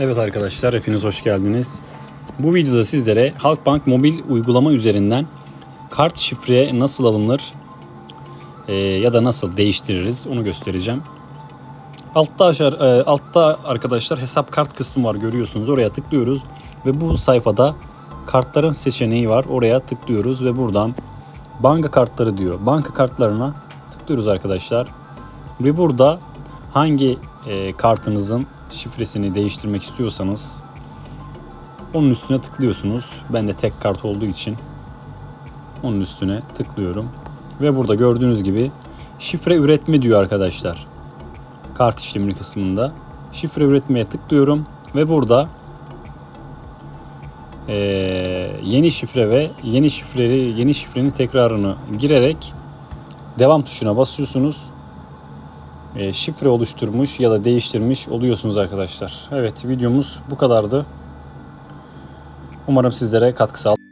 Evet arkadaşlar hepiniz hoş geldiniz. Bu videoda sizlere Halkbank mobil uygulama üzerinden kart şifre nasıl alınır e, ya da nasıl değiştiririz onu göstereceğim. Altta, aşağı, e, altta arkadaşlar hesap kart kısmı var görüyorsunuz oraya tıklıyoruz ve bu sayfada kartların seçeneği var oraya tıklıyoruz ve buradan banka kartları diyor. Banka kartlarına tıklıyoruz arkadaşlar ve burada hangi e, kartınızın şifresini değiştirmek istiyorsanız onun üstüne tıklıyorsunuz. Ben de tek kart olduğu için onun üstüne tıklıyorum. Ve burada gördüğünüz gibi şifre üretme diyor arkadaşlar. Kart işlemini kısmında. Şifre üretmeye tıklıyorum ve burada eee, yeni şifre ve yeni şifreleri yeni şifrenin tekrarını girerek devam tuşuna basıyorsunuz e, şifre oluşturmuş ya da değiştirmiş oluyorsunuz arkadaşlar. Evet videomuz bu kadardı. Umarım sizlere katkı sağladı.